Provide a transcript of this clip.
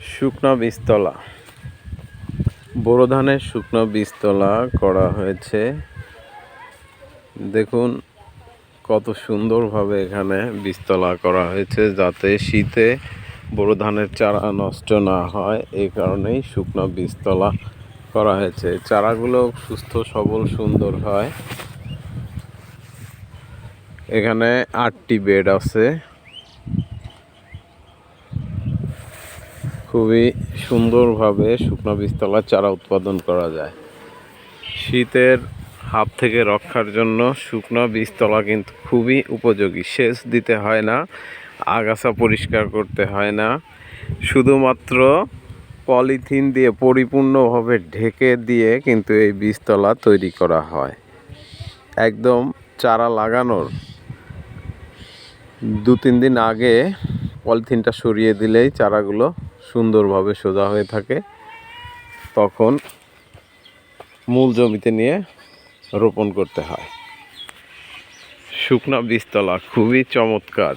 শুকনো বীজতলা। বোরো ধানের শুকনো বীজতলা করা হয়েছে। দেখুন, কত সুন্দরভাবে এখানে বীজতলা করা হয়েছে যাতে শীতে বোরো ধানের চারা নষ্ট না হয়। এই কারণেই শুকনো বীজতলা করা হয়েছে। চারাগুলো সুস্থ, সবল, সুন্দর হয়। এখানে আটটি বেড আছে। খুবই সুন্দরভাবে শুকনো বীজতলার চারা উৎপাদন করা যায়। শীতের হাত থেকে রক্ষার জন্য শুকনো বীজতলা কিন্তু খুবই উপযোগী। সেচ দিতে হয় না, আগাছা পরিষ্কার করতে হয় না। শুধুমাত্র পলিথিন দিয়ে পরিপূর্ণভাবে ঢেকে দিয়ে কিন্তু এই বীজতলা তৈরি করা হয়। একদম চারা লাগানোর দু তিন দিন আগে পলিথিনটা সরিয়ে দিলেই চারাগুলো সুন্দরভাবে সোজা হয়ে থাকে, তখন মূল জমিতে নিয়ে রোপণ করতে হয়। শুকনা বীজতলা খুবই চমৎকার।